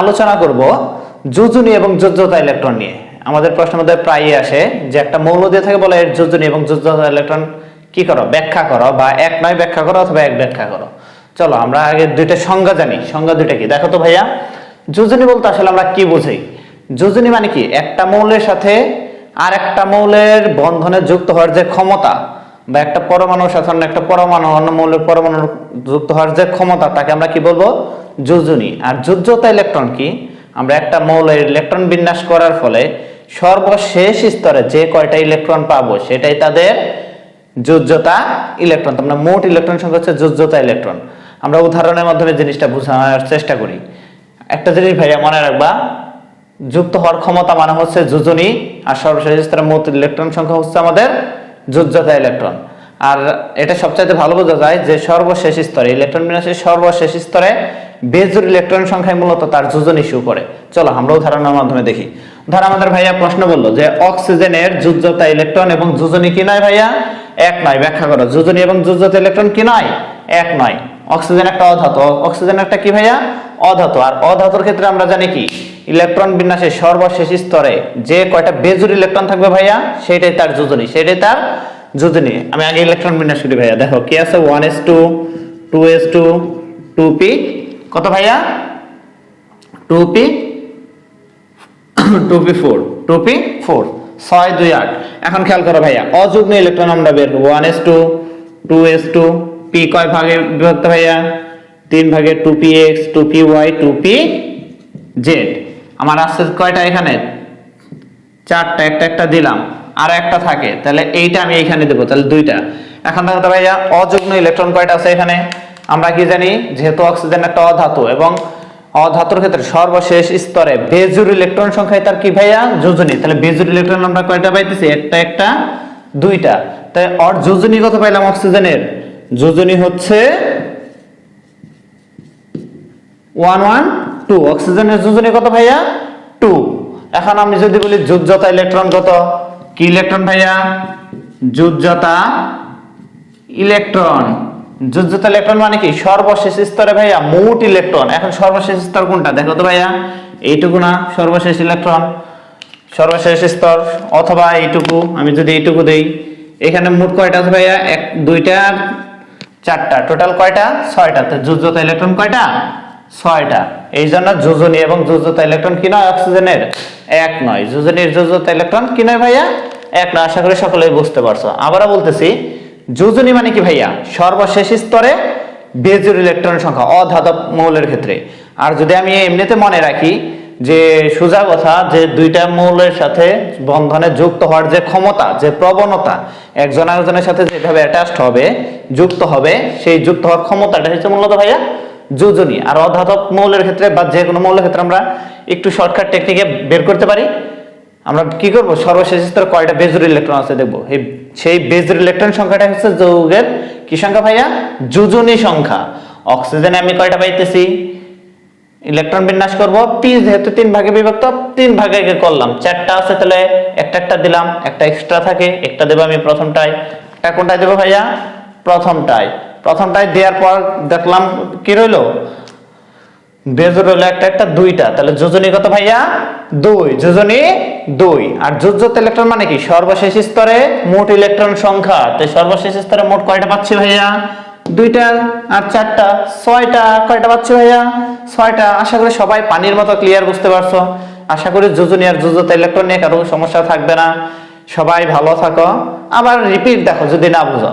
আলোচনা করব যোজনী এবং যোজ্যতা ইলেকট্রন নিয়ে। আমাদের প্রশ্নের মধ্যে প্রায়ই আসে যে একটা মৌল দিয়ে থাকে বলে এর যোজনী এবং যোজ্যতা ইলেকট্রন কি করো? ব্যাখ্যা করো বা এক নয় ব্যাখ্যা করো অথবা এক ব্যাখ্যা করো। চলো, আমরা আগে দুইটা সংজ্ঞা জানি। সংজ্ঞা দুইটা কি? দেখো তো ভাইয়া, যোজনী বলতে আসলে আমরা কি বুঝি? যোজনী মানে কি? একটা মৌলের সাথে আর একটা মৌলের বন্ধনে যুক্ত হওয়ার যে ক্ষমতা বা একটা পরমাণুর সাথে অন্য একটা পরমাণু, অন্য মৌলের পরমাণু যুক্ত হওয়ার যে ক্ষমতা, তাকে আমরা কি বলব? যোজনী। আর যোজ্যতা ইলেকট্রন কি? আমরা একটা মৌলের ইলেকট্রন বিন্যাস করার ফলে সর্বশেষ স্তরে যে কয়টা ইলেকট্রন পাবো, সেটাই তাদের যোজ্যতা ইলেকট্রন। তোমরা মোট ইলেকট্রন সংখ্যা হচ্ছে যোজ্যতা ইলেকট্রন। আমরা উদাহরণের মাধ্যমে জিনিসটা বোঝানোর চেষ্টা করি। একটা জিনিস ভাইয়া মনে রাখবা, যুক্ত হওয়ার ক্ষমতা মানে হচ্ছে যোজনী, আর সর্বশেষ স্তরে মোট ইলেকট্রন সংখ্যা হচ্ছে আমাদের যোজ্যতা ইলেকট্রন। আর এটা সবচাইতে ভালো বোঝা যায় যে সর্বশেষ স্তরে, ইলেকট্রন বিন্যাসের সর্বশেষ স্তরে বেজুর ইলেকট্রন সংখ্যায় মূলত তার যোজন ইস্যু করে চলো, আমরা উদাহরণের মাধ্যমে দেখি। ধর, আমাদের ভাইয়া প্রশ্ন বলল যে অক্সিজেনের যোজ্যতা ইলেকট্রন এবং যোজনী কি নয় ভাইয়া? এক নয়, ব্যাখ্যা করো। যোজনী এবং যোজ্যতা ইলেকট্রন কি নয়? এক নয়। অক্সিজেন একটা অধাতু। অক্সিজেন একটা কি ভাইয়া? অধাতু। আর অধাতুর ক্ষেত্রে আমরা জানি কি? ইলেকট্রন বিন্যাসের সর্বশেষ স্তরে যে কয়টা বেজুর ইলেকট্রন থাকবে ভাইয়া সেটাই তার যোজনী সেটাই তার যোজনী। আমি আগে ইলেকট্রন বিন্যাস করি ভাইয়া, দেখো, কি আছে? One S two two S two two P, কত ভাইয়া? Two P two P four, two P four, ছয় দুই আট। এখন খেয়াল করো ভাইয়া, অযুগ্ম ইলেকট্রন আমরা বের one S two two S two, P কয় ভাগে বিভক্ত ভাইয়া? তিন ভাগে two P X, two P Y, two P Z. আমার আসছে কয়টা এখানে? চারটা, একটা একটা দিলাম। আর একটা থাকে, তাহলে এইটা আমি এইখানে দেবো, তাহলে দুইটা। এখন দেখো ভাইয়া অযুগ্ম ইলেকট্রন কয়টা আছে এখানে? আমরা কি জানি? যেহেতু অক্সিজেন একটা অধাতু এবং অধাতুর ক্ষেত্রে সর্বশেষ স্তরে বেজুর ইলেকট্রন সংখ্যায় তার কি ভাইয়া? যোজনী। তাহলে বেজুর ইলেকট্রন আমরা কয়টা পাইতেছি? একটা একটা, দুইটা। তাই অর যোজনী কত পাইলাম অক্সিজেনের যোজনী হচ্ছে ওয়ান ওয়ান টু। অক্সিজেনের যোজনী কত ভাইয়া? টু। এখন আমি যদি বলি যোজ্যতা ইলেকট্রন কত? কি ইলেকট্রন ভাইয়া? যোজ্যতা ইলেকট্রন। যোজ্যতা ইলেকট্রন মানে কি? সর্বশেষ স্তরে ভাইয়া মোট ইলেকট্রন। এখন সর্বশেষ স্তর কোনটা? দেখো তো ভাইয়া। এইটুকু না, সর্বশেষ ইলেকট্রন। সর্বশেষ স্তর অথবা এইটুকু, আমি যদি এইটুকু দেই। এখানে মোট কয়টা আছে ভাইয়া? এক, দুইটা চারটা। টোটাল কয়টা? ছয়টা। তো যোজ্যতা ইলেকট্রন কয়টা? ছয়টা। এই জন্য যোজনী এবং যোজ্যতা ইলেকট্রন কি নয়? অক্সিজেনের এক নয়। যোজনীর যোজ্যতা ইলেকট্রন কি নয় ভাইয়া? এক নয়। আশা করি সকলেই বুঝতে পারছ। আবারও বলতেছি, যোজনী মানে কি ভাইয়া? সর্বশেষ স্তরে বেজুর ইলেকট্রন সংখ্যা, অধাতব মৌলের ক্ষেত্রে। আর যদি আমি এমনিতে মনে রাখি যে সোজা কথা, যে দুইটা মৌলের সাথে বন্ধনে যুক্ত হওয়ার যে ক্ষমতা, যে প্রবণতা, একজন আরেকজনের সাথে যেভাবে অ্যাটাচড হবে, যুক্ত হবে, সেই যুক্ত হওয়ার ক্ষমতাটা হচ্ছে মূলত ভাইয়া যোজনী আর অধাতব মৌলের ক্ষেত্রে বা যে কোনো মৌলের ক্ষেত্রে আমরা একটু শর্টকাট টেকনিকে বের করতে পারি। আমরা কি করব? সর্বশেষ স্তরে কয়টা বেজুর ইলেকট্রন আছে দেখব। এই সেই বেজুর ইলেকট্রন সংখ্যাটা হচ্ছে যৌগের কি সংখ্যা ভাইয়া? যোজনী সংখ্যা। অক্সিজেনে আমি কয়টা পাইতেছি? ইলেকট্রন বিন্যাস করব। পি যেহেতু তিন ভাগে বিভক্ত, তিন ভাগে করলাম। চারটা আছে তাহলে একটা একটা দিলাম, একটা এক্সট্রা থাকে, একটা দেবো আমি প্রথমটায়। একটা কোনটায় দেবো ভাইয়া? প্রথমটায়। প্রথমটায় দেওয়ার পর দেখলাম কি রইল? বেজর হলো একটা একটা, দুইটা। তাহলে যোজনী কত ভাইয়া? দুই। যোজনী দুই। আর যোজ্যত ইলেকট্রন মানে কি? সর্বশেষ স্তরে মোট ইলেকট্রন সংখ্যা। তো সর্বশেষ স্তরে মোট কয়টা পাচ্ছি ভাইয়া? দুইটা আর চারটা। ছয়টা কয়টা পাচ্ছি ভাইয়া? ছয়টা। আশা করি সবাই পানির মতো ক্লিয়ার বুঝতে পারছ। আশা করি যোজনী আর যোজ্যতা ইলেকট্রন নিয়ে কারও সমস্যা থাকবে না। সবাই ভালো থাকো। আবার রিপিট দেখো যদি না বুঝো।